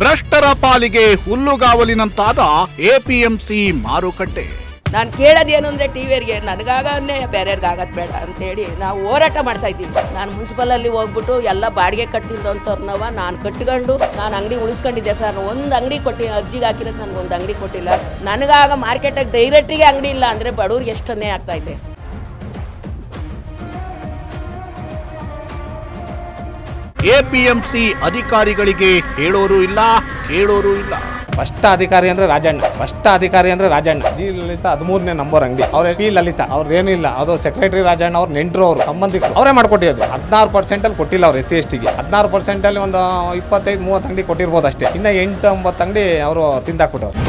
ಭ್ರಷ್ಟರ ಪಾಲಿಗೆ ಹುಲ್ಲುಗಾವಲಿನಂತಾದ ಎಪಿಎಂಸಿ ಮಾರುಕಟ್ಟೆ. ನಾನು ಕೇಳೋದೇನು ಅಂದ್ರೆ ಟಿ ನನಗಾಗೇ ನನಗಾಗನ್ನೇ ಬೇರೆಯವ್ರಿಗೆ ಆಗೋದು ಬೇಡ ಅಂತೇಳಿ ನಾವು ಹೋರಾಟ ಮಾಡ್ತಾ ಇದ್ದೀವಿ. ನಾನು ಮುನ್ಸಿಪಲಲ್ಲಿ ಹೋಗ್ಬಿಟ್ಟು ಎಲ್ಲ ಬಾಡಿಗೆ ಕಟ್ಟಿಲ್ದಂಥವ್ರನ್ನವ ನಾನು ಕಟ್ಕೊಂಡು ನಾನು ಅಂಗಡಿ ಉಳಿಸ್ಕೊಂಡಿದ್ದೆ ಸರ್. ಒಂದು ಅಂಗಡಿ ಕೊಟ್ಟಿ ಅರ್ಜಿಗೆ ಹಾಕಿರೋದು ನನಗೆ ಒಂದು ಅಂಗಡಿ ಕೊಟ್ಟಿಲ್ಲ. ನನಗಾಗ ಮಾರ್ಕೆಟಾಗಿ ಡೈರೆಕ್ಟಿಗೆ ಅಂಗಡಿ ಇಲ್ಲ ಅಂದರೆ ಬಡವ್ರಿಗೆ ಎಷ್ಟನ್ನೇ ಆಗ್ತಾ ಇದೆ? ಎಪಿಎಂಸಿ ಅಧಿಕಾರಿಗಳಿಗೆ ಹೇಳೋರು ಇಲ್ಲ, ಕೇಳೋರು ಇಲ್ಲ. ಫಸ್ಟ್ ಅಧಿಕಾರಿ ಅಂದ್ರೆ ರಾಜಣ್ಣ, ಫಸ್ಟ್ ಅಧಿಕಾರಿ ಅಂದ್ರೆ ರಾಜಣ್ಣ. ಜಿ ಲಲಿತ ಹದಿಮೂರನೇ ನಂಬರ್ ಅಂಗಡಿ. ಅವ್ರ ಪಿ ಲಲಿತಾ ಅವ್ರದ್ದು ಏನಿಲ್ಲ ಅದು ಸೆಕ್ರೆಟರಿ ರಾಜಣ್ಣ ಅವ್ರ ನೆಂಟರು ಅವರು, ಸಂಬಂಧಿಕರು. ಅವರೇ ಮಾಡ್ಕೊಟ್ಟಿರೋದು. ಹದಿನಾರು ಪರ್ಸೆಂಟ್ ಅಲ್ಲಿ ಕೊಟ್ಟಿಲ್ಲ ಅವ್ರು ಎಸ್ ಸಿ, ಎಸ್ ಟಿಗೆ ಹದಿನಾರು ಪರ್ಸೆಂಟ್ ಅಲ್ಲಿ ಒಂದು ಇಪ್ಪತ್ತೈದು, ಮೂವತ್ತು ಅಂಗಡಿ ಕೊಟ್ಟಿರ್ಬೋದು ಅಷ್ಟೇ ಇನ್ನ ಎಂಟು, ಒಂಬತ್ತು ಅಂಗಡಿ ಅವರು ತಿಂದಾಕ್ಬಿಟ್ಟವ್ರು.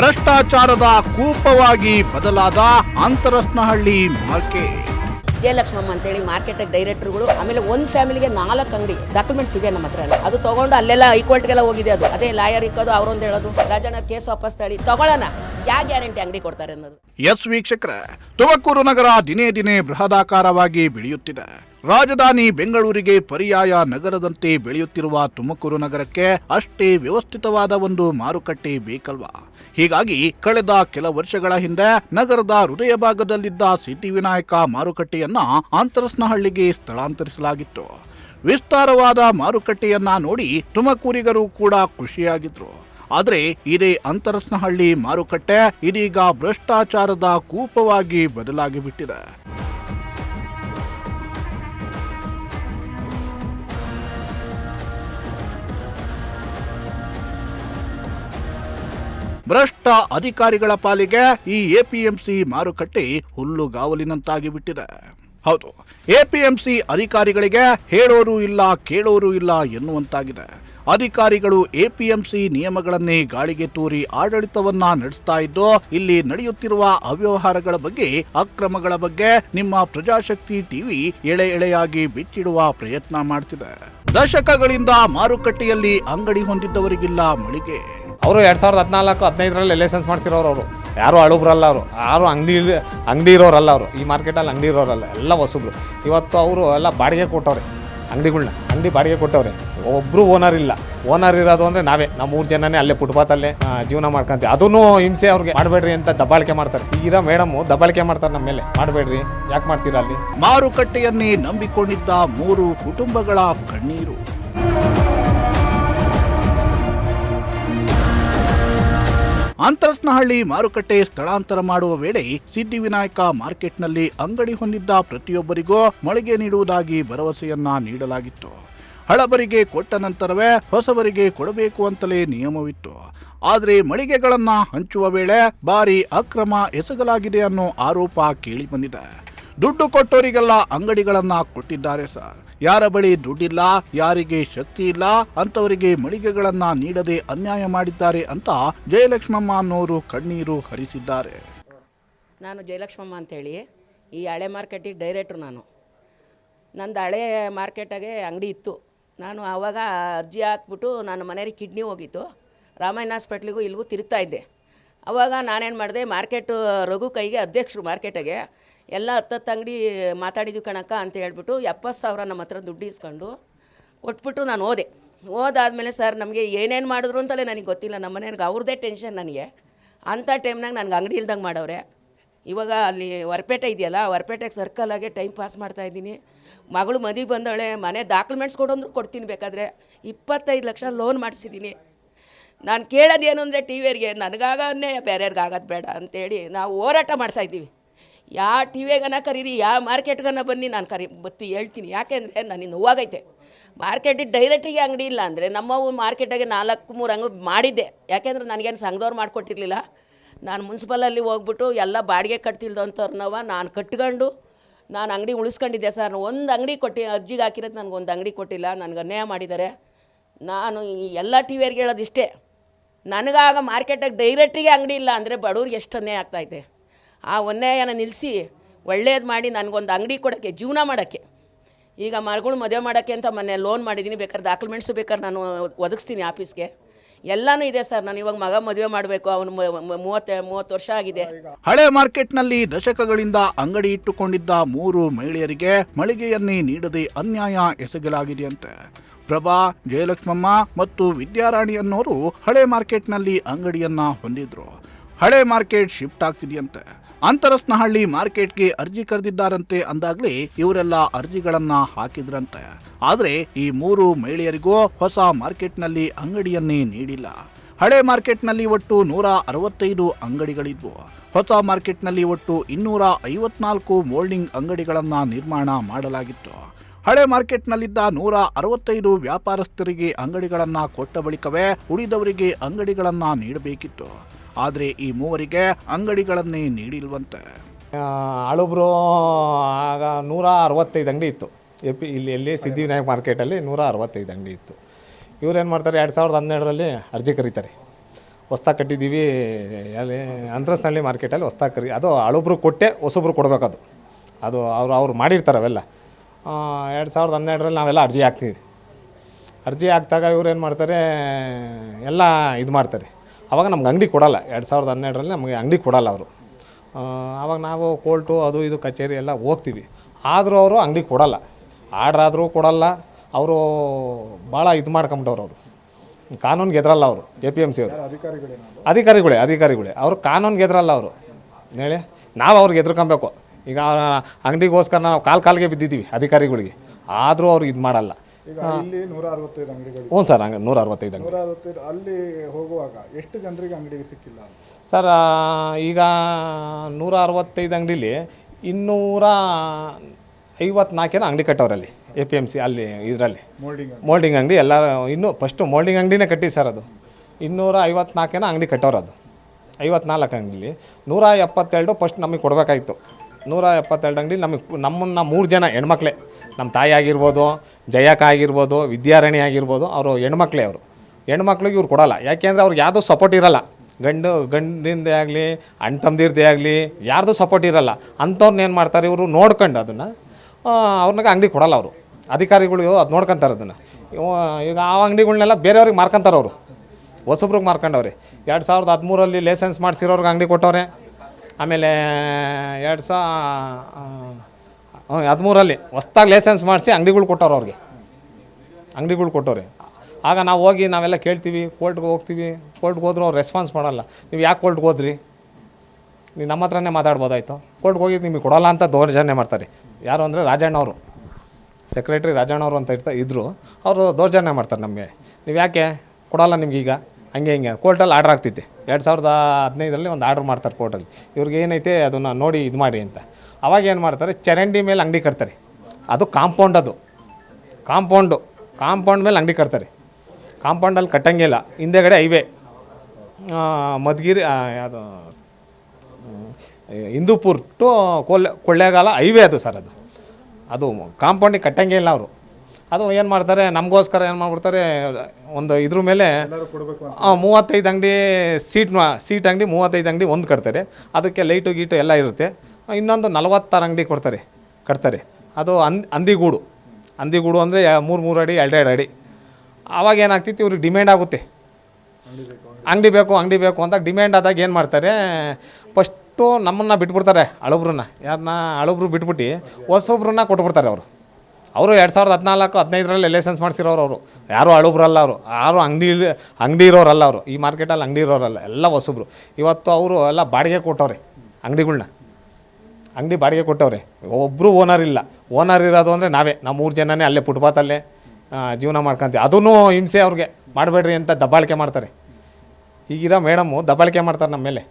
ಭ್ರಷ್ಟಾಚಾರದ ಕೂಪವಾಗಿ ಬದಲಾದ ಅಂತರಸ್ನಹಳ್ಳಿ ಮಾರ್ಕೆಟ್ ವಿಜಯಲಕ್ಷ್ಮಮ್ಮ ಅಂತೇಳಿ ಮಾರ್ಕೆಟ್ ಡೈರೆಕ್ಟರ್ಗಳು ಆಮೇಲೆ ಒಂದು ಫ್ಯಾಮಿಲಿಗೆ ನಾಲ್ಕು ಅಂಗಡಿ ಡಾಕ್ಯುಮೆಂಟ್ಸ್ ಇದೆ ನಮ್ಮ ಹತ್ರ. ಅದು ತಗೊಂಡು ಅಲ್ಲೆಲ್ಲ ಹೈಕೋರ್ಟ್ಗೆಲ್ಲ ಹೋಗಿದೆ ಅದು. ಅದೇ ಲಾಯರ್ ಇಕ್ಕೋದು ಅವರೊಂದು ಹೇಳೋದು. ರಾಜಣ್ಣ ಕೇಸ್ ವಾಪಸ್ ತಳಿ ತಗೊಳ್ಳೋಣ. ಯಾ ಗ್ಯಾರಂಟಿ ಅಂಗಡಿ ಕೊಡ್ತಾರೆ ಅನ್ನೋದು. ಎಸ್ ವೀಕ್ಷಕರ ತುಮಕೂರು ನಗರ ದಿನೇ ದಿನೇ ಬೃಹದಾಕಾರವಾಗಿ ಬೆಳೆಯುತ್ತಿದೆ. ರಾಜಧಾನಿ ಬೆಂಗಳೂರಿಗೆ ಪರ್ಯಾಯ ನಗರದಂತೆ ಬೆಳೆಯುತ್ತಿರುವ ತುಮಕೂರು ನಗರಕ್ಕೆ ಅಷ್ಟೇ ವ್ಯವಸ್ಥಿತವಾದ ಒಂದು ಮಾರುಕಟ್ಟೆ ಬೇಕಲ್ವಾ? ಹೀಗಾಗಿ ಕಳೆದ ಕೆಲ ವರ್ಷಗಳ ಹಿಂದೆ ನಗರದ ಹೃದಯ ಭಾಗದಲ್ಲಿದ್ದ ಸಿಟಿ ವಿನಾಯಕ ಮಾರುಕಟ್ಟೆಯನ್ನ ಅಂತರಸ್ನಹಳ್ಳಿಗೆ ಸ್ಥಳಾಂತರಿಸಲಾಗಿತ್ತು. ವಿಸ್ತಾರವಾದ ಮಾರುಕಟ್ಟೆಯನ್ನ ನೋಡಿ ತುಮಕೂರಿಗರು ಕೂಡ ಖುಷಿಯಾಗಿದ್ರು. ಆದರೆ ಇದೇ ಅಂತರಸ್ನಹಳ್ಳಿ ಮಾರುಕಟ್ಟೆ ಇದೀಗ ಭ್ರಷ್ಟಾಚಾರದ ಕೂಪವಾಗಿ ಬದಲಾಗಿ ಬಿಟ್ಟಿದೆ ಭ್ರಷ್ಟ ಅಧಿಕಾರಿಗಳ ಪಾಲಿಗೆ ಈ ಎಪಿಎಂಸಿ ಮಾರುಕಟ್ಟೆ ಹುಲ್ಲುಗಾವಲಿನಂತಾಗಿ ಬಿಟ್ಟಿದೆ. ಹೌದು, ಎಪಿಎಂಸಿ ಅಧಿಕಾರಿಗಳಿಗೆ ಹೇಳೋರು ಇಲ್ಲ, ಕೇಳೋರು ಇಲ್ಲ ಎನ್ನುವಂತಾಗಿದೆ. ಅಧಿಕಾರಿಗಳು ಎಪಿಎಂಸಿ ನಿಯಮಗಳನ್ನೇ ಗಾಳಿಗೆ ತೂರಿ ಆಡಳಿತವನ್ನ ನಡೆಸ್ತಾ ಇದ್ದು, ಇಲ್ಲಿ ನಡೆಯುತ್ತಿರುವ ಅವ್ಯವಹಾರಗಳ ಬಗ್ಗೆ, ಅಕ್ರಮಗಳ ಬಗ್ಗೆ ನಿಮ್ಮ ಪ್ರಜಾಶಕ್ತಿ ಟಿವಿ ಎಳೆ ಎಳೆಯಾಗಿ ಬಿಚ್ಚಿಡುವ ಪ್ರಯತ್ನ ಮಾಡ್ತಿದೆ. ದಶಕಗಳಿಂದ ಮಾರುಕಟ್ಟೆಯಲ್ಲಿ ಅಂಗಡಿ ಹೊಂದಿದ್ದವರಿಗಿಲ್ಲ ಮಳಿಗೆ. ಅವರು ಎರಡು ಸಾವಿರದ ಹದಿನಾಲ್ಕು, ಹದಿನೈದರಲ್ಲಿ ಲೈಸೆನ್ಸ್ ಮಾಡಿಸಿರೋರು ಅವರು. ಯಾರು ಅಳುಬ್ರಲ್ಲ ಅವರು. ಯಾರು ಅಂಗಡಿ ಅಂಗಡಿ ಇರೋರಲ್ಲ ಅವರು. ಈ ಮಾರ್ಕೆಟಲ್ಲಿ ಅಂಗಡಿ ಇರೋರಲ್ಲ, ಎಲ್ಲ ಹೊಸಬ್ರು. ಇವತ್ತು ಅವರು ಎಲ್ಲ ಬಾಡಿಗೆ ಕೊಟ್ಟವ್ರೆ. ಅಂಗಡಿಗಳ್ನ, ಅಂಗಡಿ ಬಾಡಿಗೆ ಕೊಟ್ಟವ್ರೆ. ಒಬ್ಬರು ಓನರ್ ಇಲ್ಲ. ಓನರ್ ಇರೋದು ಅಂದರೆ ನಾವೇ. ನಮ್ಮ ಮೂರು ಜನನೇ ಅಲ್ಲೇ ಫುಟ್ಪಾತಲ್ಲೇ ಜೀವನ ಮಾಡ್ಕೊಂತೀವಿ. ಅದನ್ನು ಹಿಂಸೆ ಅವ್ರಿಗೆ. ಮಾಡಬೇಡ್ರಿ ಅಂತ ದಬ್ಬಾಳಿಕೆ ಮಾಡ್ತಾರೆ. ಈಗ ಮೇಡಮ್ ದಬ್ಬಾಳಿಕೆ ಮಾಡ್ತಾರೆ ನಮ್ಮ ಮೇಲೆ. ಮಾಡಬೇಡ್ರಿ. ಯಾಕೆ ಮಾಡ್ತೀರಾ ಅಲ್ಲಿ? ಮಾರುಕಟ್ಟೆಯನ್ನೇ ನಂಬಿಕೊಂಡಿದ್ದ ಮೂರು ಕುಟುಂಬಗಳ ಕಣ್ಣೀರು. ಅಂತರಸ್ನಹಳ್ಳಿ ಮಾರುಕಟ್ಟೆ ಸ್ಥಳಾಂತರ ಮಾಡುವ ವೇಳೆ ಸಿದ್ಧಿವಿನಾಯಕ ಮಾರ್ಕೆಟ್ನಲ್ಲಿ ಅಂಗಡಿ ಹೊಂದಿದ್ದ ಪ್ರತಿಯೊಬ್ಬರಿಗೂ ಮಳಿಗೆ ನೀಡುವುದಾಗಿ ಭರವಸೆಯನ್ನ ನೀಡಲಾಗಿತ್ತು. ಹಳಬರಿಗೆ ಕೊಟ್ಟ ನಂತರವೇ ಹೊಸಬರಿಗೆ ಕೊಡಬೇಕು ಅಂತಲೇ ನಿಯಮವಿತ್ತು. ಆದರೆ ಮಳಿಗೆಗಳನ್ನು ಹಂಚುವ ವೇಳೆ ಭಾರಿ ಅಕ್ರಮ ಎಸಗಲಾಗಿದೆ ಅನ್ನೋ ಆರೋಪ ಕೇಳಿ ಬಂದಿದೆ ದುಡ್ಡು ಕೊಟ್ಟೋರಿಗೆಲ್ಲ ಅಂಗಡಿಗಳನ್ನ ಕೊಟ್ಟಿದ್ದಾರೆ ಸರ್. ಯಾರ ಬಳಿ ದುಡ್ಡಿಲ್ಲ, ಯಾರಿಗೆ ಶಕ್ತಿ ಇಲ್ಲ ಅಂತವರಿಗೆ ಮಳಿಗೆಗಳನ್ನ ನೀಡದೆ ಅನ್ಯಾಯ ಮಾಡಿದ್ದಾರೆ ಅಂತ ಜಯಲಕ್ಷ್ಮಮ್ಮ ಅನ್ನೋರು ಕಣ್ಣೀರು ಹರಿಸಿದ್ದಾರೆ. ನಾನು ಜಯಲಕ್ಷ್ಮಮ್ಮ ಅಂತೇಳಿ, ಈ ಹಳೆ ಮಾರ್ಕೆಟಿಗೆ ಡೈರೆಕ್ಟ್ರು ನಾನು. ನಂದು ಹಳೆ ಮಾರ್ಕೆಟಾಗೆ ಅಂಗಡಿ ಇತ್ತು. ನಾನು ಆವಾಗ ಅರ್ಜಿ ಹಾಕ್ಬಿಟ್ಟು ನನ್ನ ಮನೆಯಲ್ಲಿ ಕಿಡ್ನಿ ಹೋಗಿತ್ತು. ರಾಮಾಯಣ ಹಾಸ್ಪಿಟ್ಲಿಗೂ ಇಲ್ಲಿಗೂ ತಿರುಗ್ತಾ ಇದ್ದೆ. ಆವಾಗ ನಾನೇನು ಮಾಡಿದೆ, ಮಾರ್ಕೆಟು ರಘು ಕೈಗೆ ಅಧ್ಯಕ್ಷರು ಮಾರ್ಕೆಟಿಗೆ ಎಲ್ಲ ಹತ್ತತ್ತು ಅಂಗಡಿ ಮಾತಾಡಿದ್ವಿ ಕಣಕ್ಕ ಅಂತ ಹೇಳ್ಬಿಟ್ಟು ಎಪ್ಪತ್ತು ಸಾವಿರ ನಮ್ಮ ಹತ್ರ ದುಡ್ಡು ಇಸ್ಕೊಂಡು ಕೊಟ್ಬಿಟ್ಟು ನಾನು ಓದೆ ಓದಾದಮೇಲೆ ಸರ್ ನಮಗೆ ಏನೇನು ಮಾಡಿದ್ರು ಅಂತಲೇ ನನಗೆ ಗೊತ್ತಿಲ್ಲ. ನಮ್ಮ ಮನೆಯವ್ರಿಗೆ ಅವ್ರದ್ದೇ ಟೆನ್ಷನ್ ನನಗೆ. ಅಂಥ ಟೈಮ್ನಾಗ ನನಗೆ ಅಂಗಡಿ ಇಲ್ದಂಗೆ ಮಾಡವ್ರೆ ಇವಾಗ ಅಲ್ಲಿ ಹೊರಪೇಟೆ ಇದೆಯಲ್ಲ, ಹೊರಪೇಟೆಗೆ ಆಗಿ ಟೈಮ್ ಪಾಸ್ ಮಾಡ್ತಾ ಇದ್ದೀನಿ. ಮಗಳು ಮದುವೆ ಬಂದವಳೆ, ಮನೆ ಡಾಕ್ಯುಮೆಂಟ್ಸ್ ಕೊಡೋಂದ್ರು ಕೊಡ್ತೀನಿ ಬೇಕಾದರೆ. ಇಪ್ಪತ್ತೈದು ಲಕ್ಷ ಲೋನ್ ಮಾಡಿಸಿದ್ದೀನಿ. ನಾನು ಕೇಳೋದೇನು ಅಂದರೆ ಟಿ ವಿಯರಿಗೆ ಬೇರೆಯವ್ರಿಗೆ ಆಗೋದು ಬೇಡ ಅಂತೇಳಿ ನಾವು ಹೋರಾಟ ಮಾಡ್ತಾ ಇದ್ದೀವಿ. ಯಾವ ಟಿ ವಿಗನ ಕರೀರಿ ಯಾವ ಮಾರ್ಕೆಟ್ಗನ ಬನ್ನಿ ನಾನು ಕರಿ ಬತ್ತಿ ಹೇಳ್ತೀನಿ. ಯಾಕೆಂದರೆ ನನಗೆ ನೋವಾಗೈತೆ. ಮಾರ್ಕೆಟಿಗೆ ಡೈರೆಕ್ಟಿಗೆ ಅಂಗಡಿ ಇಲ್ಲ ಅಂದರೆ ನಮ್ಮವು ಮಾರ್ಕೆಟಾಗೆ ನಾಲ್ಕು, ಮೂರು ಅಂಗಡಿ ಮಾಡಿದ್ದೆ. ಯಾಕೆಂದ್ರೆ ನನಗೇನು ಸಂಘದವ್ರು ಮಾಡಿಕೊಟ್ಟಿರಲಿಲ್ಲ. ನಾನು ಮುನ್ಸಿಪಲಲ್ಲಿ ಹೋಗ್ಬಿಟ್ಟು ಎಲ್ಲ ಬಾಡಿಗೆ ಕಟ್ತಿಲ್ದಂಥವ್ರನ್ನವ ನಾನು ಕಟ್ಕೊಂಡು, ನಾನು ಅಂಗಡಿ ಉಳಿಸ್ಕೊಂಡಿದ್ದೆ ಸರ್. ಒಂದು ಅಂಗಡಿ ಕೊಟ್ಟು, ಅರ್ಜಿಗೆ ಹಾಕಿರೋದು ನನಗೆ ಒಂದು ಅಂಗಡಿ ಕೊಟ್ಟಿಲ್ಲ. ನನಗೆ ಅನ್ಯಾಯ ಮಾಡಿದ್ದಾರೆ. ನಾನು ಈ ಎಲ್ಲ ಟಿ ವಿಯರ್ಗೆ ಹೇಳೋದು ಇಷ್ಟೇ ನನಗಾಗ ಮಾರ್ಕೆಟಾಗೆ ಡೈರೆಕ್ಟಿಗೆ ಅಂಗಡಿ ಇಲ್ಲ ಅಂದರೆ ಬಡವ್ರಿಗೆ ಎಷ್ಟು ಅನ್ಯಾಯ ಆಗ್ತಾಯಿದೆ ಆ ಅನ್ಯಾಯನ ನಿಲ್ಲಿಸಿ ಒಳ್ಳೇದು ಮಾಡಿ ನನಗೊಂದು ಅಂಗಡಿ ಕೊಡೋಕ್ಕೆ, ಜೀವನ ಮಾಡೋಕ್ಕೆ. ಈಗ ಮರಗಳು ಮದುವೆ ಮಾಡೋಕ್ಕೆ ಅಂತ ಮೊನ್ನೆ ಲೋನ್ ಮಾಡಿದ್ದೀನಿ ಬೇಕಾದ್ರೆ ಡಾಕ್ಯುಮೆಂಟ್ಸು ಬೇಕಾದ್ರೆ ನಾನು ಒದಗಿಸ್ತೀನಿ ಆಫೀಸ್ಗೆ ಎಲ್ಲನೂ ಇದೆ ಸರ್, ನಾನು ಇವಾಗ ಮಗ ಮದುವೆ ಮಾಡಬೇಕು, ಅವನು ಮೂವತ್ತೆ ಮೂವತ್ತು ವರ್ಷ ಆಗಿದೆ. ಹಳೆ ಮಾರ್ಕೆಟ್ನಲ್ಲಿ ದಶಕಗಳಿಂದ ಅಂಗಡಿ ಇಟ್ಟುಕೊಂಡಿದ್ದ ಮೂರು ಮಹಿಳೆಯರಿಗೆ ಮಳಿಗೆಯನ್ನೇ ನೀಡದೆ ಅನ್ಯಾಯ ಎಸಗಲಾಗಿದೆಯಂತೆ. ಪ್ರಭಾ, ಜಯಲಕ್ಷ್ಮಮ್ಮ ಮತ್ತು ವಿದ್ಯಾರಾಣಿ ಅನ್ನೋರು ಹಳೆ ಮಾರ್ಕೆಟ್ನಲ್ಲಿ ಅಂಗಡಿಯನ್ನ ಹೊಂದಿದ್ರು. ಹಳೆ ಮಾರ್ಕೆಟ್ ಶಿಫ್ಟ್ ಆಗ್ತಿದೆಯಂತೆ. ಅಂತರಸ್ನಹಳ್ಳಿ ಮಾರ್ಕೆಟ್ಗೆ ಅರ್ಜಿ ಕರೆದಿದ್ದಾರಂತೆ ಅಂದಾಗ್ಲೇ ಇವರೆಲ್ಲ ಅರ್ಜಿಗಳನ್ನ ಹಾಕಿದ್ರಂತೆ. ಆದ್ರೆ ಈ ಮೂರು ಮಹಿಳೆಯರಿಗೂ ಹೊಸ ಮಾರ್ಕೆಟ್ನಲ್ಲಿ ಅಂಗಡಿಯನ್ನೇ ನೀಡಿಲ್ಲ. ಹಳೆ ಮಾರ್ಕೆಟ್ನಲ್ಲಿ ಒಟ್ಟು ನೂರ ಅರವತ್ತೈದು ಅಂಗಡಿಗಳಿದ್ವು. ಹೊಸ ಮಾರ್ಕೆಟ್ನಲ್ಲಿ ಒಟ್ಟು ಇನ್ನೂರ ಐವತ್ನಾಲ್ಕು ಮೋಲ್ಡಿಂಗ್ ಅಂಗಡಿಗಳನ್ನು ನಿರ್ಮಾಣ ಮಾಡಲಾಗಿತ್ತು. ಹಳೆ ಮಾರ್ಕೆಟ್ನಲ್ಲಿದ್ದ ನೂರ ಅರವತ್ತೈದು ವ್ಯಾಪಾರಸ್ಥರಿಗೆ ಅಂಗಡಿಗಳನ್ನು ಕೊಟ್ಟ ಬಳಿಕವೇ ಉಳಿದವರಿಗೆ ಅಂಗಡಿಗಳನ್ನು ನೀಡಬೇಕಿತ್ತು. ಆದರೆ ಈ ಮೂವರಿಗೆ ಅಂಗಡಿಗಳನ್ನೇ ನೀಡಿಲ್ವಂತೆ. ಹಳಬ್ರು, ಆಗ ನೂರ ಅರವತ್ತೈದು ಅಂಗಡಿ ಇತ್ತು. ಎ ಪಿ ಇಲ್ಲಿ, ಎಲ್ಲಿ ಸಿದ್ಧಿವಿನಾಯಕ ಮಾರ್ಕೆಟಲ್ಲಿ ನೂರ ಅರವತ್ತೈದು ಅಂಗಡಿ ಇತ್ತು. ಇವ್ರೇನು ಮಾಡ್ತಾರೆ, ಎರಡು ಸಾವಿರದ ಹನ್ನೆರಡರಲ್ಲಿ ಅರ್ಜಿ ಕರೀತಾರೆ. ಹೊಸ್ದಾಗಿ ಕಟ್ಟಿದ್ದೀವಿ, ಅಲ್ಲಿ ಅಂದ್ರಸ್ನಳ್ಳಿ ಮಾರ್ಕೆಟಲ್ಲಿ ಹೊಸ್ತಾಗಿ ಕರಿ, ಅದು ಹಳಬ್ರು ಕೊಟ್ಟೆ, ಹೊಸಬ್ರು ಕೊಡಬೇಕದು. ಅದು ಅವ್ರು ಅವ್ರು ಮಾಡಿರ್ತಾರೆ ಅವೆಲ್ಲ. ಎರಡು ಸಾವಿರದ ಹನ್ನೆರಡರಲ್ಲಿ ನಾವೆಲ್ಲ ಅರ್ಜಿ ಹಾಕ್ತೀವಿ. ಅರ್ಜಿ ಹಾಕ್ದಾಗ ಇವ್ರು ಏನು ಮಾಡ್ತಾರೆ ಎಲ್ಲ ಇದು ಮಾಡ್ತಾರೆ. ಅವಾಗ ನಮ್ಗೆ ಅಂಗಡಿ ಕೊಡಲ್ಲ ಎರಡು ಸಾವಿರದ ಹನ್ನೆರಡರಲ್ಲಿ ನಮಗೆ ಅಂಗಡಿ ಕೊಡಲ್ಲ ಅವರು. ಆವಾಗ ನಾವು ಕೋರ್ಟು ಅದು ಇದು ಕಚೇರಿ ಎಲ್ಲ ಹೋಗ್ತೀವಿ. ಆದರೂ ಅವರು ಅಂಗಡಿ ಕೊಡಲ್ಲ. ಆರ್ಡ್ರ್ ಆದರೂ ಕೊಡಲ್ಲ. ಅವರು ಭಾಳ ಇದು ಮಾಡ್ಕೊಂಬಿಟ್ಟವ್ರು ಅವರು. ಕಾನೂನು ಗೆದ್ರಲ್ಲ ಅವರು ಎ ಪಿ ಎಂ ಸಿ ಅವರು. ಅಧಿಕಾರಿಗಳೇ ಅಧಿಕಾರಿಗಳೇ. ಅವರು ಕಾನೂನು ಗೆದ್ರಲ್ಲ ಅವರು. ಹೇಳಿ? ನಾವು ಅವ್ರಿಗೆ ಎದ್ರಕೊಬೇಕು. ಈಗ ಅಂಗಡಿಗೋಸ್ಕರ ನಾವು ಕಾಲು ಕಾಲಿಗೆ ಬಿದ್ದಿದ್ದೀವಿ ಅಧಿಕಾರಿಗಳಿಗೆ. ಆದರೂ ಅವ್ರು ಇದು ಮಾಡಲ್ಲ. ಈಗ ಇಲ್ಲಿ ನೂರ ಅರವತ್ತೈದು ಅಂಗಡಿಗಳು ಹ್ಞೂ ಸರ್ ಹಂಗೆ ನೂರ ಅರವತ್ತೈದು ಅಂಗಡಿ. ಅರವತ್ತೈದು ಅಲ್ಲಿ ಹೋಗುವಾಗ ಎಷ್ಟು ಜನರಿಗೆ ಅಂಗಡಿಗೆ ಸಿಕ್ಕಿಲ್ಲ? ಸರ್ ಆ, ಈಗ ನೂರ ಅರವತ್ತೈದು ಅಂಗಡಿಲಿ ಇನ್ನೂರ ಐವತ್ನಾಲ್ಕೇನೋ ಅಂಗಡಿ ಕಟ್ಟವ್ರಲ್ಲಿ ಎ ಪಿ ಎಂ ಸಿ ಅಲ್ಲಿ ಇದರಲ್ಲಿ. ಮೋಲ್ಡಿಂಗ್ ಮೋಲ್ಡಿಂಗ್ ಅಂಗಡಿ ಎಲ್ಲ ಇನ್ನೂ ಫಸ್ಟು ಮೋಲ್ಡಿಂಗ್ ಅಂಗಡಿನೇ ಕಟ್ಟಿ ಸರ್ ಅದು. ಇನ್ನೂರ ಐವತ್ನಾಲ್ಕೇನೋ ಅಂಗಡಿ ಕಟ್ಟವ್ರು ಅದು. ಐವತ್ನಾಲ್ಕು ಅಂಗಡಿಲಿ ನೂರ ಎಪ್ಪತ್ತೆರಡು ಫಸ್ಟ್ ನಮಗೆ ಕೊಡಬೇಕಾಗಿತ್ತು ನೂರ ಎಪ್ಪತ್ತೆರಡು ಅಂಗಡಿ ನಮಗೆ ನಮ್ಮನ್ನು ಮೂರು ಜನ ಹೆಣ್ಮಕ್ಳೆ. ನಮ್ಮ ತಾಯಿ ಆಗಿರ್ಬೋದು, ಜಯಕ ಆಗಿರ್ಬೋದು, ವಿದ್ಯಾರಾಣಿ ಆಗಿರ್ಬೋದು, ಅವರು ಹೆಣ್ಮಕ್ಳೇ ಅವರು. ಹೆಣ್ಮಕ್ಳಿಗೆ ಇವ್ರು ಕೊಡೋಲ್ಲ. ಯಾಕೆಂದರೆ ಅವ್ರಿಗೆ ಯಾವುದೂ ಸಪೋರ್ಟ್ ಇರಲ್ಲ. ಗಂಡು, ಗಂಡಿಂದೇ ಆಗಲಿ, ಅಣ್ಣ ತಮ್ಮದಿರ್ದೇ ಆಗಲಿ, ಯಾರ್ದು ಸಪೋರ್ಟ್ ಇರಲ್ಲ. ಅಂಥವ್ರನ್ನ ಏನು ಮಾಡ್ತಾರೆ ಇವರು ನೋಡ್ಕೊಂಡು ಅದನ್ನು ಅವ್ರನ್ನಾಗ ಅಂಗಡಿ ಕೊಡಲ್ಲ ಅವರು. ಅಧಿಕಾರಿಗಳು ಅದು ನೋಡ್ಕೊಂತಾರೆ ಅದನ್ನು. ಈಗ ಆ ಅಂಗಡಿಗಳನ್ನೆಲ್ಲ ಬೇರೆಯವ್ರಿಗೆ ಮಾರ್ಕೊಂತಾರೆ ಅವರು. ಹೊಸಬ್ರಿಗೆ ಮಾರ್ಕೊಂಡವ್ರೆ. ಎರಡು ಸಾವಿರದ ಹದಿಮೂರಲ್ಲಿ ಲೈಸೆನ್ಸ್ ಮಾಡಿಸಿರೋರ್ಗೆ ಅಂಗಡಿ ಕೊಟ್ಟವ್ರೆ. ಆಮೇಲೆ ಎರಡು ಸಾ ಹದಿಮೂರಲ್ಲಿ ಹೊಸ್ದಾಗಿ ಲೈಸೆನ್ಸ್ ಮಾಡಿಸಿ ಅಂಗಡಿಗಳು ಕೊಟ್ಟವ್ರು ಅವ್ರಿಗೆ. ಅಂಗಡಿಗಳು ಕೊಟ್ಟವ್ರಿ. ಆಗ ನಾವು ಹೋಗಿ ನಾವೆಲ್ಲ ಕೇಳ್ತೀವಿ ಕೋರ್ಟ್ಗೆ ಹೋಗ್ತೀವಿ ಕೋರ್ಟ್ಗೆ ಹೋದ್ರು ಅವ್ರು ರೆಸ್ಪಾನ್ಸ್ ಮಾಡಲ್ಲ. ನೀವು ಯಾಕೆ ಕೋರ್ಟ್ಗೆ ಹೋದ್ರಿ? ನೀವು ನಮ್ಮ ಹತ್ರನೇ ಮಾತಾಡ್ಬೋದಾಯ್ತು. ಕೋರ್ಟ್ಗೆ ಹೋಗಿ ನಿಮಗೆ ಕೊಡೋಲ್ಲ ಅಂತ ದೌರ್ಜನ್ಯ ಮಾಡ್ತಾರೆ. ಯಾರು ಅಂದರೆ ರಾಜಣ್ಣವರು ಸೆಕ್ರೆಟ್ರಿ ರಾಜಣ್ಣವರು ಅಂತ ಇರ್ತಾ ಇದ್ದರು ಅವರು ದೌರ್ಜನ್ಯ ಮಾಡ್ತಾರೆ ನಮಗೆ. ನೀವು ಯಾಕೆ? ಕೊಡಲ್ಲ ನಿಮ್ಗೆ ಈಗ. ಹಂಗೆ ಹಿಂಗೆ. ಕೋರ್ಟಲ್ಲಿ ಆರ್ಡ್ರ್ ಆಗ್ತೈತೆ ಎರಡು ಸಾವಿರದ ಹದಿನೈದರಲ್ಲಿ ಒಂದು ಆರ್ಡ್ರ್ ಮಾಡ್ತಾರೆ ಕೋರ್ಟಲ್ಲಿ ಇವ್ರಿಗೆ ಏನೈತೆ, ಅದನ್ನು ನೋಡಿ ಇದು ಮಾಡಿ ಅಂತ. ಅವಾಗ ಏನು ಮಾಡ್ತಾರೆ, ಚರಂಡಿ ಮೇಲೆ ಅಂಗಡಿ ಕಟ್ತಾರೆ. ಅದು ಕಾಂಪೌಂಡ್ ಅದು. ಕಾಂಪೌಂಡು. ಕಾಂಪೌಂಡ್ ಮೇಲೆ ಅಂಗಡಿ ಕಟ್ತಾರೆ. ಕಾಂಪೌಂಡಲ್ಲಿ ಕಟ್ಟಂಗಿಲ್ಲ ಹಿಂದೆಗಡೆ ಹೈವೇ. ಮಧುಗಿರಿ ಅದು ಹಿಂದೂಪುರ್ ಟು ಕೊಲ್ಲೆ, ಕೊಳ್ಳೇಗಾಲ ಹೈವೇ ಅದು ಸರ್ ಅದು. ಅದು ಕಾಂಪೌಂಡಿಗೆ ಕಟ್ಟಂಗೇ ಇಲ್ಲ ಅವರು. ಅದು ಏನು ಮಾಡ್ತಾರೆ ನಮಗೋಸ್ಕರ ಏನು ಮಾಡ್ಬಿಡ್ತಾರೆ ಒಂದು ಇದ್ರ ಮೇಲೆ ಮೂವತ್ತೈದು ಅಂಗಡಿ ಸೀಟ್ ಸೀಟ್ ಅಂಗಡಿ ಮೂವತ್ತೈದು ಅಂಗಡಿ ಒಂದು ಕಟ್ತಾರೆ. ಅದಕ್ಕೆ ಲೈಟು ಗೀಟು ಎಲ್ಲ ಇರುತ್ತೆ. ಇನ್ನೊಂದು ನಲವತ್ತಾರು ಅಂಗಡಿ ಕೊಡ್ತಾರೆ ಕಟ್ತಾರೆ. ಅದು ಅಂದ್ ಹಂದಿಗೂಡು ಹಂದಿಗೂಡು ಅಂದರೆ ಮೂರು ಮೂರು ಅಡಿ ಎರಡೆರಡು ಅಡಿ. ಆವಾಗ ಏನಾಗ್ತಿತ್ತು ಇವ್ರಿಗೆ ಡಿಮ್ಯಾಂಡ್ ಆಗುತ್ತೆ. ಅಂಗಡಿ ಬೇಕು ಅಂಗಡಿ. ಬೇಕು ಅಂತ ಡಿಮ್ಯಾಂಡ್ ಆದಾಗ ಏನು ಮಾಡ್ತಾರೆ ಫಸ್ಟು ನಮ್ಮನ್ನು ಬಿಟ್ಬಿಡ್ತಾರೆ ಹಳಬ್ರನ್ನ. ಯಾರನ್ನ ಹಳಬ್ರು ಬಿಟ್ಬಿಟ್ಟು ಹೊಸೊಬ್ರನ್ನ ಕೊಟ್ಬಿಡ್ತಾರೆ ಅವರು. ಅವರು ಎರಡು ಸಾವಿರದ ಹದಿನಾಲ್ಕು, ಹದಿನೈದರಲ್ಲಿ ಲೈಸೆನ್ಸ್ ಮಾಡಿಸಿರೋರು ಅವರು. ಯಾರು ಹಳುಬ್ರಲ್ಲ ಅವರು. ಯಾರು ಅಂಗಡಿ ಅಂಗಡಿ ಇರೋರಲ್ಲ ಅವರು. ಈ ಮಾರ್ಕೆಟಲ್ಲಿ ಅಂಗಡಿ ಇರೋರಲ್ಲ, ಎಲ್ಲ ಹೊಸಬ್ರು. ಇವತ್ತು ಅವರು ಎಲ್ಲ ಬಾಡಿಗೆ ಕೊಟ್ಟವ್ರೆ, ಅಂಗಡಿಗಳ್ನ. ಅಂಗಡಿ ಬಾಡಿಗೆ ಕೊಟ್ಟವ್ರೆ. ಒಬ್ಬರು ಓನರ್ ಇಲ್ಲ. ಓನರ್ ಇರೋದು ಅಂದರೆ ನಾವೇ. ನಮ್ಮ ಮೂರು ಜನನೇ ಅಲ್ಲೇ ಫುಟ್ಪಾತಲ್ಲೇ ಜೀವನ ಮಾಡ್ಕೊಂತೀವಿ. ಅದೂ ಹಿಂಸೆ ಅವ್ರಿಗೆ. ಮಾಡಬೇಡ್ರಿ ಅಂತ ದಬ್ಬಾಳಿಕೆ ಮಾಡ್ತಾರೆ. ಈಗಿರೋ ಮೇಡಮ್ಮು ದಬ್ಬಾಳಿಕೆ ಮಾಡ್ತಾರೆ ನಮ್ಮ ಮೇಲೆ.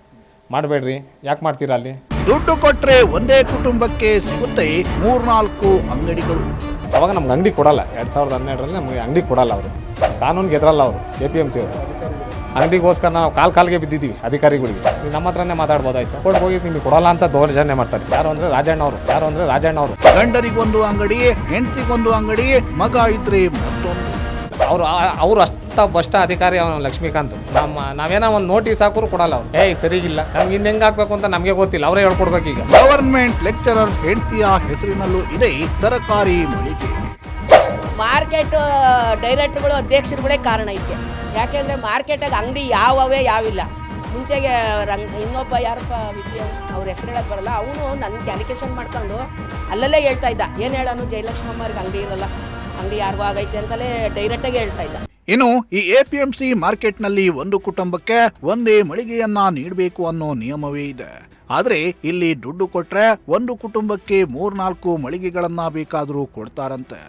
ಮಾಡಬೇಡ್ರಿ. ಯಾಕೆ ಮಾಡ್ತೀರಾ ಅಲ್ಲಿ? ದುಡ್ಡು ಕೊಟ್ಟರೆ ಒಂದೇ ಕುಟುಂಬಕ್ಕೆ ಸಿಗುತ್ತೆ ಮೂರ್ನಾಲ್ಕು ಅಂಗಡಿಗಳು. ಅವಾಗ ನಮ್ಗೆ ಅಂಗಡಿ ಕೊಡಲ್ಲ. ಎರಡು ಸಾವಿರದ ಹನ್ನೆರಡರಲ್ಲಿ ನಮಗೆ ಅಂಗಡಿ ಕೊಡಲ್ಲ ಅವರು. ಕಾನೂನಿಗೆ ಎದ್ರಲ್ಲ ಅವರು ಎ ಪಿ ಎಂ ಸಿ ಅವರು. ಅಂಗಡಿಗೋಸ್ಕರ ನಾವು ಕಾಲು ಕಾಲಿಗೆ ಬಿದ್ದಿದ್ದೀವಿ ಅಧಿಕಾರಿಗಳಿಗೆ. ನೀವು ನಮ್ಮ ಹತ್ರನೇ ಮಾತಾಡ್ಬೋದಾಯ್ತು. ಕೊಟ್ಟು ಹೋಗಿ ನಿಮಗೆ ಕೊಡಲ್ಲ ಅಂತ ದೌರ್ಜನ್ಯ ಮಾಡ್ತಾರೆ. ಯಾರು ಅಂದರೆ ರಾಜಣ್ಣವರು ಯಾರು ಅಂದ್ರೆ ರಾಜಣ್ಣ ಅವರು. ಗಂಡರಿಗೊಂದು ಅಂಗಡಿ, ಹೆಂಡತಿಗೊಂದು ಅಂಗಡಿ, ಮಗ ಇದ್ರೆ ಮತ್ತೊಂದು ಅವರು ಅವ್ರು ಅಷ್ಟ ಭಷ್ಟ ಅಧಿಕಾರಿ ಅವನು ಲಕ್ಷ್ಮೀಕಾಂತ್. ನಮ್ಮ ನಾವೇನೋ ಒಂದು ನೋಟಿಸ್ ಹಾಕೋರು ಕೊಡಲ್ಲ ಅವ್ರು. ಏಯ್ ಸರಿಗಿಲ್ಲ. ನಮ್ಗೆ ಇನ್ನು ಹೆಂಗೆ ಹಾಕ್ಬೇಕು ಅಂತ ನಮಗೆ ಗೊತ್ತಿಲ್ಲ. ಅವರೇ ಹೇಳ್ಕೊಡ್ಬೇಕು ಈಗ. ಗವರ್ಮೆಂಟ್ ಲೆಕ್ಚರರ್ ಹೆಂಡತಿಯ ಹೆಸರಿನಲ್ಲೂ ಇದೆ ತರಕಾರಿ ಮಳಿಗೆ. ಮಾರ್ಕೆಟ್ ಡೈರೆಕ್ಟ್ಗಳು ಅಧ್ಯಕ್ಷರುಗಳೇ ಕಾರಣ ಇದಕ್ಕೆ ಯಾಕೆಂದರೆ ಮಾರ್ಕೆಟಲ್ಲಿ ಅಂಗಡಿ ಯಾವವೇ ಯಾವಿಲ್ಲ. ಮುಂಚೆಗೆ ರಂಗ್ ಇನ್ನೊಬ್ಬ ಯಾರಪ್ಪ ವಿದ್ಯೆ ಅವ್ರ ಹೆಸರು ಹೇಳಕ್ಕೆ ಬರಲ್ಲ. ಅವನು ನನ್ನ ಕ್ಯಾಲಿಕೇಶನ್ ಮಾಡ್ಕೊಂಡು ಅಲ್ಲಲ್ಲೇ ಹೇಳ್ತಾ ಇದ್ದ. ಏನು ಹೇಳೋನು? ಜಯಲಕ್ಷ್ಮಮ್ಮವ್ರಿಗೆ ಅಂಗಡಿ ಇರಲ್ಲ. ಅಂಗಡಿ ಯಾರಿಗೂ ಆಗೈತೆ ಅಂತಲೇ ಡೈರೆಕ್ಟಾಗಿ ಹೇಳ್ತಾ ಇದ್ದ. ಇನ್ನು ಈ ಎಪಿಎಂಸಿ ಮಾರ್ಕೆಟ್ನಲ್ಲಿ ಒಂದು ಕುಟುಂಬಕ್ಕೆ ಒಂದೇ ಮಳಿಗೆಯನ್ನ ನೀಡಬೇಕು ಅನ್ನೋ ನಿಯಮವೇ ಇದೆ. ಆದರೆ ಇಲ್ಲಿ ದುಡ್ಡು ಕೊಟ್ರೆ ಒಂದು ಕುಟುಂಬಕ್ಕೆ ಮೂರ್ನಾಲ್ಕು ಮಳಿಗೆಗಳನ್ನ ಬೇಕಾದರೂ ಕೊಡ್ತಾರಂತೆ.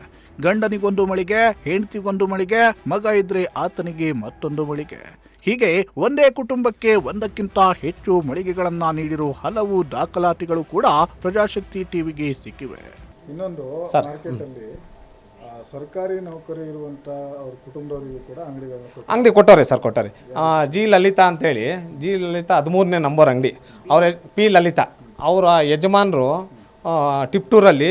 ಗಂಡನಿಗೊಂದು ಮಳಿಗೆ ಹೆಂಡತಿಗೊಂದು ಮಳಿಗೆ ಮಗ ಇದ್ರೆ ಆತನಿಗೆ ಮತ್ತೊಂದು ಮಳಿಗೆ. ಹೀಗೆ ಒಂದೇ ಕುಟುಂಬಕ್ಕೆ ಒಂದಕ್ಕಿಂತ ಹೆಚ್ಚು ಮಳಿಗೆಗಳನ್ನ ನೀಡಿರೋ ಹಲವು ದಾಖಲಾತಿಗಳು ಕೂಡ ಪ್ರಜಾಶಕ್ತಿ ಟಿವಿಗೆ ಸಿಕ್ಕಿವೆ. ಇನ್ನೊಂದು ಸರ್. ಸರ್ಕಾರಿ ನೌಕರಿ ಇರುವಂತ ಅವ್ರ ಕುಟುಂಬದವರಿಗೂ ಕೂಡ ಅಂಗಡಿ ವ್ಯವಸ್ಥೆ ಅಂಗಡಿ ಕೊಟ್ಟವ್ರೆ ಸರ್, ಕೊಟ್ಟವ್ರೆ. ಜಿ ಲಲಿತಾ ಅಂತೇಳಿ, ಜಿ ಲಲಿತಾ ಹದಿಮೂರನೇ ನಂಬರ್ ಅಂಗಡಿ. ಅವ್ರ ಪಿ ಲಲಿತಾ. ಅವರ ಯಜಮಾನರು ಟಿಪ್ಟೂರಲ್ಲಿ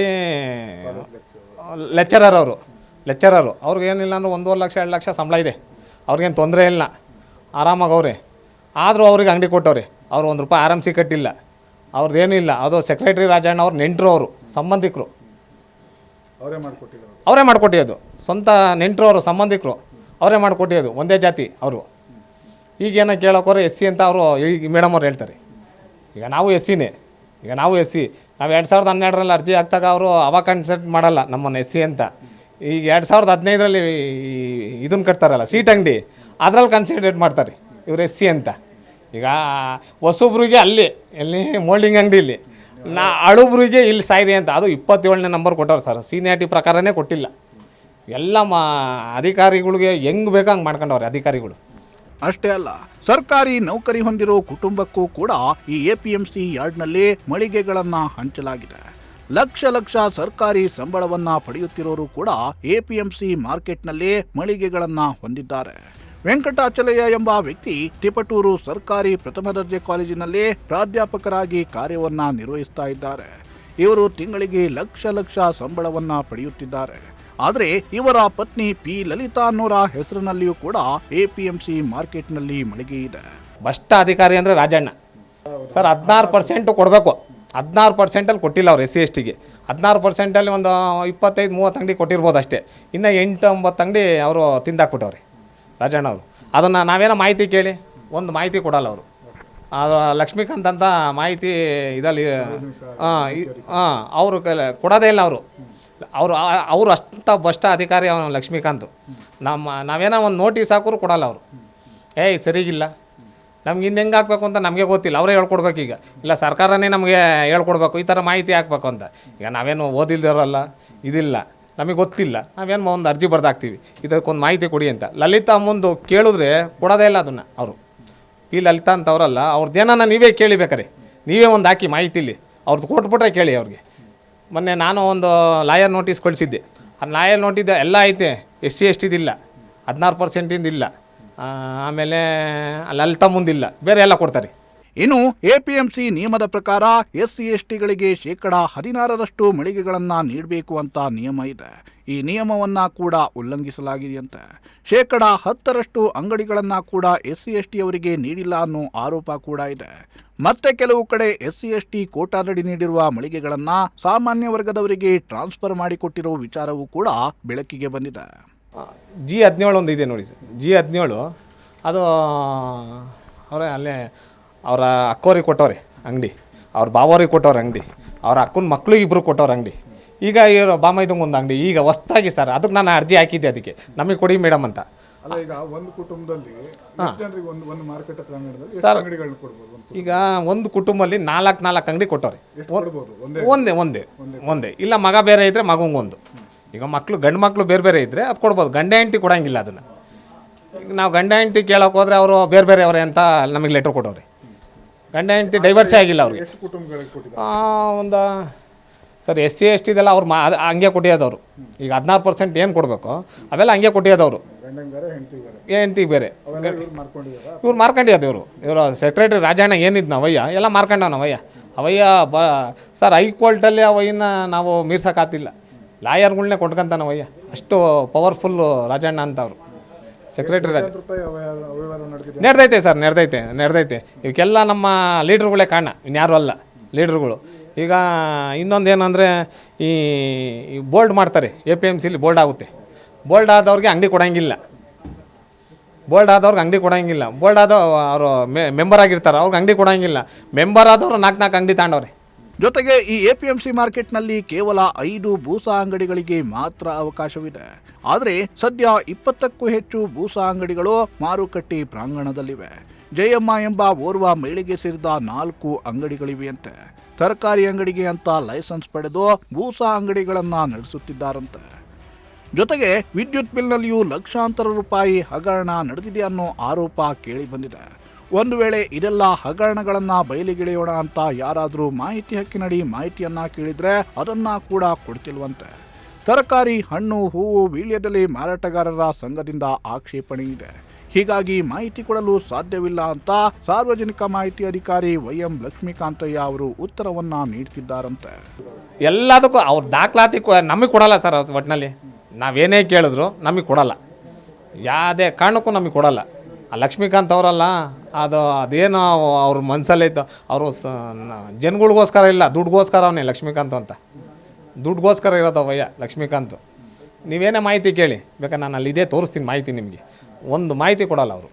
ಲೆಕ್ಚರರ್ ಅವರು. ಲೆಕ್ಚರರು ಅವ್ರಿಗೇನಿಲ್ಲ ಅಂದ್ರೆ ಒಂದೂವರೆ ಲಕ್ಷ, ಎರಡು ಲಕ್ಷ ಸಂಬಳ ಇದೆ. ಅವ್ರಿಗೇನು ತೊಂದರೆ ಇಲ್ಲ. ಆರಾಮಾಗಿ ಅವ್ರೆ ಆದರೂ ಅವ್ರಿಗೆ ಅಂಗಡಿ ಕೊಟ್ಟವ್ರೆ. ಅವ್ರು ಒಂದು ರೂಪಾಯಿ ಆರಾಮ್ ಸಿ ಕಟ್ಟಿಲ್ಲ. ಅವ್ರದ್ದೇನಿಲ್ಲ ಅದು ಸೆಕ್ರೆಟರಿ ರಾಜಣ್ಣ ಅವ್ರು ನೆಂಟರು ಅವರು, ಸಂಬಂಧಿಕರು. ಅವರೇ ಮಾಡಿಕೊಟ್ಟಿದ್ದು ಸ್ವಂತ ನೆಂಟರು ಅವರು, ಸಂಬಂಧಿಕರು, ಅವರೇ ಮಾಡಿಕೊಟ್ಟಿದ್ದು ಒಂದೇ ಜಾತಿ ಅವರು. ಈಗೇನೋ ಕೇಳೋಕೋರೆ ಎಸ್ ಸಿ ಅಂತ ಅವರು ಈಗ ಮೇಡಮ್ ಅವ್ರು ಹೇಳ್ತಾರೆ. ಈಗ ನಾವು ಎಸ್ ಸಿನೇ ಈಗ ನಾವು ಎಸ್ ಸಿ ನಾವು ಎರಡು ಸಾವಿರದ ಹನ್ನೆರಡರಲ್ಲಿ ಅರ್ಜಿ ಹಾಕ್ದಾಗ ಅವರು ಅವಾಗ ಕನ್ಸಲ್ಟ್ ಮಾಡಲ್ಲ ನಮ್ಮನ್ನು ಎಸ್ ಸಿ ಅಂತ. ಈಗ ಎರಡು ಸಾವಿರದ ಹದಿನೈದರಲ್ಲಿ ಇದನ್ನು ಕಟ್ತಾರಲ್ಲ, ಸೀಟ್ ಅಂಗಡಿ. ಅದ್ರಲ್ಲಿ ಕನ್ಸಿಡರೇಟ್ ಮಾಡ್ತಾರೆ. ಇವ್ರು ಎಸ್ ಸಿ ಅಂತ. ಈಗ ಹೊಸೊಬ್ರಿಗೆ ಅಲ್ಲಿ ಎಲ್ಲಿ ಮೋಲ್ಡಿಂಗ್ ಅಂಗಡಿಲಿ. ನಾ ಅಳುಬ್ರಿಗೆ ಇಲ್ಲಿ ಸಾಯ್ರಿ ಅಂತ. ಅದು ಇಪ್ಪತ್ತೇಳನೇ ನಂಬರ್ ಕೊಟ್ಟವ್ರು ಸರ್ ಸೀನಿಯಾರಿಟಿ ಪ್ರಕಾರನೇ ಕೊಟ್ಟಿಲ್ಲ. ಎಲ್ಲ ಮಾ, ಅಧಿಕಾರಿಗಳಿಗೆ ಹೆಂಗೆ ಬೇಕೋ ಹಂಗೆ ಮಾಡ್ಕೊಂಡವ್ರೆ ಅಧಿಕಾರಿಗಳು. ಅಷ್ಟೇ ಅಲ್ಲ, ಸರ್ಕಾರಿ ನೌಕರಿ ಹೊಂದಿರೋ ಕುಟುಂಬಕ್ಕೂ ಕೂಡ ಈ ಎಪಿಎಂಸಿ ಯಾರ್ಡ್ನಲ್ಲಿ ಮಳಿಗೆಗಳನ್ನು ಹಂಚಲಾಗಿದೆ. ಲಕ್ಷ ಲಕ್ಷ ಸರ್ಕಾರಿ ಸಂಬಳವನ್ನ ಪಡೆಯುತ್ತಿರೋರು ಕೂಡ ಎಪಿಎಂಸಿ ಮಾರ್ಕೆಟ್ನಲ್ಲಿ ಮಳಿಗೆಗಳನ್ನು ಹೊಂದಿದ್ದಾರೆ. ವೆಂಕಟಾಚಲಯ್ಯ ಎಂಬ ವ್ಯಕ್ತಿ ತಿಪಟೂರು ಸರ್ಕಾರಿ ಪ್ರಥಮ ದರ್ಜೆ ಕಾಲೇಜಿನಲ್ಲಿ ಪ್ರಾಧ್ಯಾಪಕರಾಗಿ ಕಾರ್ಯವನ್ನ ನಿರ್ವಹಿಸ್ತಾ ಇದ್ದಾರೆ. ಇವರು ತಿಂಗಳಿಗೆ ಲಕ್ಷ ಲಕ್ಷ ಸಂಬಳವನ್ನ ಪಡೆಯುತ್ತಿದ್ದಾರೆ. ಆದರೆ ಇವರ ಪತ್ನಿ ಪಿ ಲಲಿತಾ ಅನ್ನೋರ ಹೆಸರಿನಲ್ಲಿಯೂ ಕೂಡ ಎಪಿಎಂಸಿ ಮಾರ್ಕೆಟ್ನಲ್ಲಿ ಮಳಿಗೆ ಇದೆ. ಭ್ರಷ್ಟ ಅಧಿಕಾರಿ ಅಂದರೆ ರಾಜಣ್ಣ. ಸರ್, ಹದಿನಾರು ಪರ್ಸೆಂಟು ಕೊಡಬೇಕು. ಹದಿನಾರು ಪರ್ಸೆಂಟಲ್ಲಿ ಕೊಟ್ಟಿಲ್ಲ ಅವ್ರು ಎಸ್ ಸಿ ಎಸ್ ಟಿಗೆ. ಹದಿನಾರು ಪರ್ಸೆಂಟಲ್ಲಿ ಒಂದು ಇಪ್ಪತ್ತೈದು, ಮೂವತ್ತು ಅಂಗಡಿ ಕೊಟ್ಟಿರ್ಬೋದು ಅಷ್ಟೇ. ಇನ್ನು ಎಂಟು, ಒಂಬತ್ತು ಅಂಗಡಿ ಅವರು ತಿಂದಾಕ್ಬಿಟ್ಟವ್ರೆ. ರಾಜಣ್ಣ ಅವರು. ಅದನ್ನು ನಾವೇನೋ ಮಾಹಿತಿ ಕೇಳಿ, ಒಂದು ಮಾಹಿತಿ ಕೊಡಲ್ಲ ಅವರು. ಅದು ಲಕ್ಷ್ಮೀಕಾಂತ್ ಅಂತ ಮಾಹಿತಿ ಇದಲ್ಲಿ ಹಾಂ ಅವರು ಕೊಡೋದೇ ಇಲ್ಲ ಅವರು. ಅವರು ಅವರು ಅಷ್ಟ ಭ್ರಷ್ಟ ಅಧಿಕಾರಿ ಅವನು ಲಕ್ಷ್ಮೀಕಾಂತ್. ನಮ್ಮ, ನಾವೇನೋ ಒಂದು ನೋಟಿಸ್ ಹಾಕೋರು ಕೊಡಲ್ಲ ಅವರು. ಏಯ್ ಸರಿಗಿಲ್ಲ. ನಮ್ಗೆ ಇನ್ನು ಹೆಂಗೆ ಹಾಕ್ಬೇಕು ಅಂತ ನಮಗೆ ಗೊತ್ತಿಲ್ಲ. ಅವರೇ ಹೇಳ್ಕೊಡ್ಬೇಕು ಈಗ. ಇಲ್ಲ, ಸರ್ಕಾರನೇ ನಮಗೆ ಹೇಳ್ಕೊಡ್ಬೇಕು. ಈ ಥರ ಮಾಹಿತಿ ಹಾಕ್ಬೇಕು ಅಂತ. ಈಗ ನಾವೇನು ಓದಿಲ್ದಿರೋಲ್ಲ. ಇದಿಲ್ಲ. ನಮಗೆ ಗೊತ್ತಿಲ್ಲ. ನಾವೇನು ಒಂದು ಅರ್ಜಿ ಬರ್ದಾಕ್ತೀವಿ. ಇದಕ್ಕೊಂದು ಮಾಹಿತಿ ಕೊಡಿ ಅಂತ. ಲಲಿತಾ ಮುಂದೆ ಕೇಳಿದ್ರೆ ಕೊಡೋದೇ ಇಲ್ಲ ಅದನ್ನು ಅವರು. ಪಿ ಲಲಿತಾ ಅಂತ ಅವರಲ್ಲ ಅವ್ರದ್ದೇನ ನೀವೇ ಕೇಳಿಬೇಕಾರೆ ನೀವೇ ಒಂದು ಹಾಕಿ ಮಾಹಿತಿಲಿ ಅವ್ರದ್ದು ಕೊಟ್ಬಿಟ್ರೆ ಕೇಳಿ ಅವ್ರಿಗೆ. ಮೊನ್ನೆ ನಾನು ಒಂದು ಲಾಯರ್ ನೋಟಿಸ್ ಕಳಿಸಿದ್ದೆ. ಆ ಲಾಯರ್ ನೋಟಿದ್ದೆ ಎಲ್ಲ ಐತೆ. ಎಸ್ ಸಿ ಎಸ್ ಟಿದಿಲ್ಲ ಹದಿನಾರು ಪರ್ಸೆಂಟಿಂದ ಇಲ್ಲ. ಆಮೇಲೆ ಲಲಿತಾ ಮುಂದಿಲ್ಲ ಬೇರೆ ಎಲ್ಲ ಕೊಡ್ತಾರೆ. ಇನ್ನು ಎಪಿಎಂಸಿ ನಿಯಮದ ಪ್ರಕಾರ ಎಸ್ ಸಿ ಎಸ್ ಟಿಗಳಿಗೆ ಶೇಕಡ ಹದಿನಾರರಷ್ಟು ಮಳಿಗೆಗಳನ್ನು ನೀಡಬೇಕು ಅಂತ ನಿಯಮ ಇದೆ. ಈ ನಿಯಮವನ್ನು ಕೂಡ ಉಲ್ಲಂಘಿಸಲಾಗಿದೆಯಂತೆ. ಶೇಕಡ ಹತ್ತರಷ್ಟು ಅಂಗಡಿಗಳನ್ನು ಕೂಡ ಎಸ್ ಸಿ ಎಸ್ ಟಿಯವರಿಗೆ ನೀಡಿಲ್ಲ ಅನ್ನೋ ಆರೋಪ ಕೂಡ ಇದೆ. ಮತ್ತೆ ಕೆಲವು ಕಡೆ ಎಸ್ ಸಿ ಎಸ್ ಟಿ ಕೋಟಾದಡಿ ನೀಡಿರುವ ಮಳಿಗೆಗಳನ್ನು ಸಾಮಾನ್ಯ ವರ್ಗದವರಿಗೆ ಟ್ರಾನ್ಸ್ಫರ್ ಮಾಡಿಕೊಟ್ಟಿರೋ ವಿಚಾರವೂ ಕೂಡ ಬೆಳಕಿಗೆ ಬಂದಿದೆ. ಜಿ ಹದಿನೇಳು ಒಂದು ಇದೆ ನೋಡಿ ಸರ್. ಜಿ ಹದಿನೇಳು, ಅದು ಅವರೇ ಅಲ್ಲೇ ಅವರ ಅಕ್ಕೋರಿಗೆ ಕೊಟ್ಟವ್ರೆ ಅಂಗಡಿ. ಅವ್ರ ಬಾವೋರಿಗೆ ಕೊಟ್ಟವ್ರ ಅಂಗಡಿ. ಅವ್ರ ಅಕ್ಕನ ಮಕ್ಳಿಗೆ ಇಬ್ಬರು ಕೊಟ್ಟವ್ರ ಅಂಗಡಿ. ಈಗ ಇವರು ಬಾಮೈದಂಗೆ ಒಂದು ಅಂಗಡಿ. ಈಗ ಹೊಸ್ದಾಗಿ ಸರ್ ಅದಕ್ಕೆ ನಾನು ಅರ್ಜಿ ಹಾಕಿದ್ದೆ ಅದಕ್ಕೆ. ನಮಗೆ ಕೊಡಿ ಮೇಡಮ್ ಅಂತ. ಅಲ್ಲ ಈಗ ಒಂದು ಕುಟುಂಬದಲ್ಲಿ ಎಷ್ಟು ಜನರಿಗೆ ಒಂದು ಒಂದು ಮಾರುಕಟ್ಟೆ ಪ್ರಾಂಗಣದಲ್ಲಿ ಎಷ್ಟು ಸರ್. ಅಂಗಡಿಗಳನ್ನ ಕೊಡ್ಬೋದು ಒಂದು ಈಗ ಒಂದು ಕುಟುಂಬದಲ್ಲಿ ನಾಲ್ಕು ನಾಲ್ಕು ಅಂಗಡಿ ಕೊಟ್ಟವ್ರಿ. ಎಷ್ಟು ಕೊಡ್ಬೋದು? ಒಂದೇ? ಒಂದೇ ಒಂದೇ ಒಂದೇ ಇಲ್ಲ ಮಗ ಬೇರೆ ಇದ್ದರೆ ಮಗಂಗೊಂದು ಈಗ ಮಕ್ಕಳು ಗಂಡು ಮಕ್ಕಳು ಬೇರೆ ಬೇರೆ ಇದ್ರೆ ಅದು ಕೊಡ್ಬೋದು. ಗಂಡ ಹೆಂಡತಿ ಕೊಡಂಗಿಲ್ಲ ಅದನ್ನು. ಈಗ ನಾವು ಗಂಡ ಹೆಂಡತಿ ಕೇಳೋಕೆ ಹೋದ್ರೆ ಅವರು ಬೇರೆ ಬೇರೆ ಅವರೇ ಅಂತ ನಮಗೆ ಲೆಟ್ರ್ ಕೊಟ್ಟವ್ರೆ. ಗಂಡ ಹೆಂಡತಿ ಡೈವರ್ಸೇ ಆಗಿಲ್ಲ ಅವ್ರಿಗೆ. ಎಷ್ಟು ಕುಟುಂಬಗಳಿಗೆ ಕೊಟ್ಟಿದ್ದಾರೆ? ಆ, ಒಂದು ಸರ್ ಎಸ್ ಸಿ ಎಸ್ ಟಿದೆಲ್ಲ ಅವ್ರು ಮಾ ಅದು ಹಂಗೆ ಕೊಟ್ಟಿಯೋದವ್ರು ಈಗ ಹದಿನಾರು ಪರ್ಸೆಂಟ್ ಏನು ಕೊಡಬೇಕು? ಅವೆಲ್ಲ ಹಂಗೆ ಕೊಟ್ಟಿಯೋದವ್ರು ಗಂಡಂಗೆ ಬೇರೆ ಹೆಂಡತಿ ಬೇರೆ. ಅವೆಲ್ಲ ಇವ್ರು ಮಾಡ್ಕೊಂಡಿದಾರ ಇವ್ರು ಇವರು. ಇವರು ಸೆಕ್ರೆಟರಿ ರಾಜಣ್ಣ ಏನಿದ್ನ ಅವಯ್ಯ ಎಲ್ಲ ಮಾರ್ಕೊಂಡವನ ಅವಯ್ಯ ಅವಯ್ಯ ಬ ಸರ್ ಹೈಕೋರ್ಟಲ್ಲಿ ಅವಯ್ಯನ ನಾವು ಮೀರ್ಸಕ್ಕಾತಿಲ್ಲ ಲಾಯರ್ಗಳನ್ನೇ ಕೊಟ್ಕೊಂತಾನ ಅವಯ್ಯ ಅಷ್ಟು ಪವರ್ಫುಲ್ಲು ರಾಜಣ್ಣ ಅಂತ ಅವರು ಸೆಕ್ರೆಟರಿ ರಾಜ. ನಡೆದೈತೆ ಸರ್ ನಡೆದೈತೆ ನಡೆದೈತೆ ಇವಕ್ಕೆಲ್ಲ ನಮ್ಮ ಲೀಡ್ರುಗಳೇ ಕಾರಣ ಇನ್ಯಾರು ಅಲ್ಲ ಲೀಡ್ರುಗಳು. ಈಗ ಇನ್ನೊಂದು ಏನಂದರೆ ಈ ಬೋಲ್ಡ್ ಮಾಡ್ತಾರೆ ಎ ಪಿ ಎಂ ಸಿಲಿ ಬೋಲ್ಡ್ ಆಗುತ್ತೆ. ಬೋಲ್ಡ್ ಆದವ್ರಿಗೆ ಅಂಗಡಿ ಕೊಡೋಂಗಿಲ್ಲ. ಬೋಲ್ಡ್ ಆದವ್ರಿಗೆ ಅಂಗಡಿ ಕೊಡೋಂಗಿಲ್ಲ. ಬೋಲ್ಡ್ ಆದ ಅವರು ಮೆಂಬರ್ ಆಗಿರ್ತಾರೆ ಅವ್ರಿಗೆ ಅಂಗಡಿ ಕೊಡೋಂಗಿಲ್ಲ. ಮೆಂಬರ್ ಆದವರು ನಾಲ್ಕು ನಾಲ್ಕು ಅಂಗಡಿ ತಾಂಡವ್ರೆ ಜೊತೆಗೆ ಈ ಎಪಿಎಂಸಿ ಮಾರ್ಕೆಟ್ನಲ್ಲಿ ಕೇವಲ ಐದು ಭೂಸಾ ಅಂಗಡಿಗಳಿಗೆ ಮಾತ್ರ ಅವಕಾಶವಿದೆ. ಆದರೆ ಸದ್ಯ ಇಪ್ಪತ್ತಕ್ಕೂ ಹೆಚ್ಚು ಭೂಸಾ ಅಂಗಡಿಗಳು ಮಾರುಕಟ್ಟೆ ಪ್ರಾಂಗಣದಲ್ಲಿವೆ. ಜಯಮ್ಮ ಎಂಬ ಓರ್ವ ಮಹಿಳೆಗೆ ಸೇರಿದ ನಾಲ್ಕು ಅಂಗಡಿಗಳಿವೆಯಂತೆ. ತರಕಾರಿ ಅಂಗಡಿಗೆ ಅಂತ ಲೈಸೆನ್ಸ್ ಪಡೆದು ಬೂಸಾ ಅಂಗಡಿಗಳನ್ನು ನಡೆಸುತ್ತಿದ್ದಾರಂತೆ. ಜೊತೆಗೆ ವಿದ್ಯುತ್ ಬಿಲ್ನಲ್ಲಿಯೂ ಲಕ್ಷಾಂತರ ರೂಪಾಯಿ ಹಗರಣ ನಡೆದಿದೆ ಅನ್ನೋ ಆರೋಪ ಕೇಳಿ ಬಂದಿದೆ ಒಂದು ವೇಳೆ ಇದೆಲ್ಲ ಹಗರಣಗಳನ್ನ ಬಯಲಿಗಿಳಿಯೋಣ ಅಂತ ಯಾರಾದರೂ ಮಾಹಿತಿ ಹಕ್ಕಿನಡಿ ಮಾಹಿತಿಯನ್ನ ಕೇಳಿದ್ರೆ ಅದನ್ನ ಕೂಡ ಕೊಡ್ತಿಲ್ವಂತೆ. ತರಕಾರಿ, ಹಣ್ಣು, ಹೂವು ವೀಳ್ಯದಲ್ಲಿ ಮಾರಾಟಗಾರರ ಸಂಘದಿಂದ ಆಕ್ಷೇಪಣೆ ಇದೆ. ಹೀಗಾಗಿ ಮಾಹಿತಿ ಕೊಡಲು ಸಾಧ್ಯವಿಲ್ಲ ಅಂತ ಸಾರ್ವಜನಿಕ ಮಾಹಿತಿ ಅಧಿಕಾರಿ ವೈ ಎಂ ಲಕ್ಷ್ಮೀಕಾಂತಯ್ಯ ಅವರು ಉತ್ತರವನ್ನ ನೀಡ್ತಿದ್ದಾರಂತೆ. ಎಲ್ಲದಕ್ಕೂ ಅವ್ರ ದಾಖಲಾತಿ ನಮಗೆ ಕೊಡಲ್ಲ ಸರ್ ಒಟ್ಟಿನಲ್ಲಿ ನಾವೇನೇ ಕೇಳಿದ್ರು ನಮಗೆ ಕೊಡಲ್ಲ. ಯಾವುದೇ ಕಾರಣಕ್ಕೂ ನಮಗೆ ಕೊಡಲ್ಲ. ಲಕ್ಷ್ಮೀಕಾಂತ್ ಅವರಲ್ಲ, ಅದು ಅದೇನು ಅವ್ರ ಮನಸ್ಸಲ್ಲೈತೋ ಅವರು ಸ ಜನಗಳಿಗೋಸ್ಕರ ಇಲ್ಲ, ದುಡ್ಡುಗೋಸ್ಕರ ಅವನೇ ಲಕ್ಷ್ಮೀಕಾಂತ್ ಅಂತ. ದುಡ್ಡುಗೋಸ್ಕರ ಇರೋದು ಅವಯ್ಯ ಲಕ್ಷ್ಮೀಕಾಂತ್. ನೀವೇನೇ ಮಾಹಿತಿ ಕೇಳಿ ಬೇಕಾ ನಾನು ಅಲ್ಲಿ ಇದೇ ತೋರಿಸ್ತೀನಿ ಮಾಹಿತಿ ನಿಮಗೆ. ಒಂದು ಮಾಹಿತಿ ಕೊಡಲ್ಲ ಅವರು.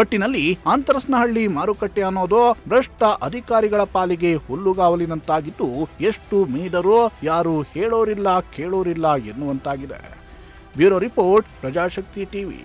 ಒಟ್ಟಿನಲ್ಲಿ ಅಂತರಸ್ನಹಳ್ಳಿ ಮಾರುಕಟ್ಟೆ ಅನ್ನೋದು ಭ್ರಷ್ಟ ಅಧಿಕಾರಿಗಳ ಪಾಲಿಗೆ ಹುಲ್ಲುಗಾವಲಿನಂತಾಗಿದ್ದು ಎಷ್ಟು ಮೀದರೂ ಯಾರು ಹೇಳೋರಿಲ್ಲ, ಕೇಳೋರಿಲ್ಲ ಎನ್ನುವಂತಾಗಿದೆ. Bureau report, Prajashakti TV.